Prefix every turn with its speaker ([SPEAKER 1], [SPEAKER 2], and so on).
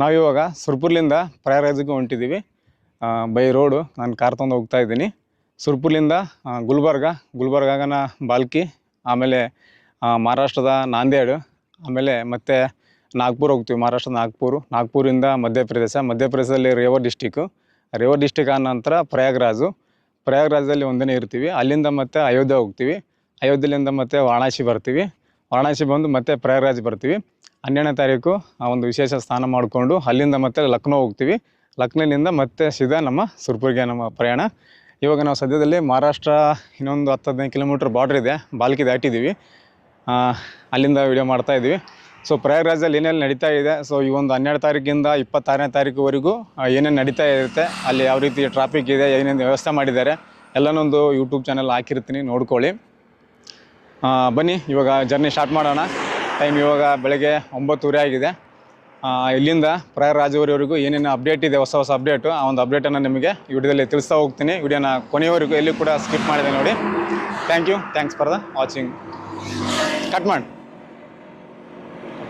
[SPEAKER 1] ನಾವಿವಾಗ ಸುರ್ಪುರ್ಲಿಂದ ಪ್ರಯಾಗರಾಜ್ಗೆ ಹೊಂಟಿದ್ದೀವಿ. By road. ನಾನು ಕಾರ್ ತೊಗೊಂಡು ಹೋಗ್ತಾ ಇದ್ದೀನಿ. ಸುರ್ಪುರ್ಲಿಂದ ಗುಲ್ಬರ್ಗ. ಗುಲ್ಬರ್ಗಾಗನ ಬಾಲ್ಕಿ, ಆಮೇಲೆ ಮಹಾರಾಷ್ಟ್ರದ ನಾಂದೇಡು ಆಮೇಲೆ ಮತ್ತೆ ನಾಗ್ಪುರ್ ಹೋಗ್ತೀವಿ ಮಹಾರಾಷ್ಟ್ರದ ನಾಗ್ಪುರ್. ನಾಗ್ಪುರಿಂದ ಮಧ್ಯಪ್ರದೇಶ. ಮಧ್ಯಪ್ರದೇಶದಲ್ಲಿ ರೇವರ್ ಡಿಸ್ಟಿಕ್ಕು ರೇವರ್ ಡಿಸ್ಟಿಕ್ ಆದ ನಂತರ ಪ್ರಯಾಗ್ರಾಜು. ಪ್ರಯಾಗ್ರಾಜಲ್ಲಿ ಒಂದಿನ ಇರ್ತೀವಿ. ಅಲ್ಲಿಂದ ಮತ್ತೆ ಅಯೋಧ್ಯೆ ಹೋಗ್ತೀವಿ. ಅಯೋಧ್ಯೆಯಿಂದ ಮತ್ತೆ ವಾರಣಾಸಿ ಬರ್ತೀವಿ. ವಾರಣಾಸಿ ಬಂದು ಮತ್ತೆ ಪ್ರಯಾಗ್ರಾಜ್ ಬರ್ತೀವಿ. ಹನ್ನೆರಡನೇ ತಾರೀಕು ಆ ಒಂದು ವಿಶೇಷ ಸ್ನಾನ ಮಾಡಿಕೊಂಡು ಅಲ್ಲಿಂದ ಮತ್ತೆ ಲಕ್ನೋ ಹೋಗ್ತೀವಿ. ಲಕ್ನೋದಿಂದ ಮತ್ತೆ ಸೀದಾ ನಮ್ಮ ಸುರ್ಪುರ್ಗೆ ನಮ್ಮ ಪ್ರಯಾಣ. ಇವಾಗ ನಾವು ಸದ್ಯದಲ್ಲಿ ಮಹಾರಾಷ್ಟ್ರ ಇನ್ನೊಂದು ಹತ್ತು ಹದಿನೈದು ಕಿಲೋಮೀಟ್ರ್ ಬಾರ್ಡ್ರ್ ಇದೆ. ಬಾಲ್ಕಿ ದಾಟಿದ್ದೀವಿ. ಅಲ್ಲಿಂದ ವಿಡಿಯೋ ಮಾಡ್ತಾ ಇದ್ದೀವಿ. ಸೊ ಪ್ರಯಾಗ್ರಾಜಲ್ಲಿ ಏನೇನು ನಡೀತಾ ಇದೆ? ಸೊ ಈ ಒಂದು ಹನ್ನೆರಡು ತಾರೀಕಿಂದ ಇಪ್ಪತ್ತಾರನೇ ತಾರೀಕುವರೆಗೂ ಏನೇನು ನಡೀತಾ ಇರುತ್ತೆ? ಅಲ್ಲಿ ಯಾವ ರೀತಿ ಟ್ರಾಫಿಕ್ ಇದೆ? ಏನೇನು ವ್ಯವಸ್ಥೆ ಮಾಡಿದ್ದಾರೆ? ಎಲ್ಲನೊಂದು ಯೂಟ್ಯೂಬ್ ಚಾನಲ್ ಹಾಕಿರ್ತೀನಿ. ನೋಡ್ಕೊಳ್ಳಿ. ಬನ್ನಿ, ಇವಾಗ ಜರ್ನಿ ಸ್ಟಾರ್ಟ್ ಮಾಡೋಣ. ಟೈಮ್ ಇವಾಗ ಬೆಳಗ್ಗೆ ಒಂಬತ್ತುವರೆ ಆಗಿದೆ. ಇಲ್ಲಿಂದ ಇಲ್ಲಿಂದ ಪ್ರಯಾಗರಾಜವರೆವರೆಗೂ ಏನೇನು ಅಪ್ಡೇಟ್ ಇದೆ, ಹೊಸ ಹೊಸ ಅಪ್ಡೇಟು, ಆ ಒಂದು ಅಪ್ಡೇಟನ್ನು ನಿಮಗೆ ವಿಡಿಯೋದಲ್ಲಿ ತಿಳಿಸ್ತಾ ಹೋಗ್ತೀನಿ. ವಿಡಿಯೋನ ಕೊನೆಯವರೆಗೂ ಎಲ್ಲಿ ಕೂಡ ಸ್ಕಿಪ್ ಮಾಡಿದೆ ನೋಡಿ. Thank you. Thanks for the watching. Cut ಮಾಡಿ.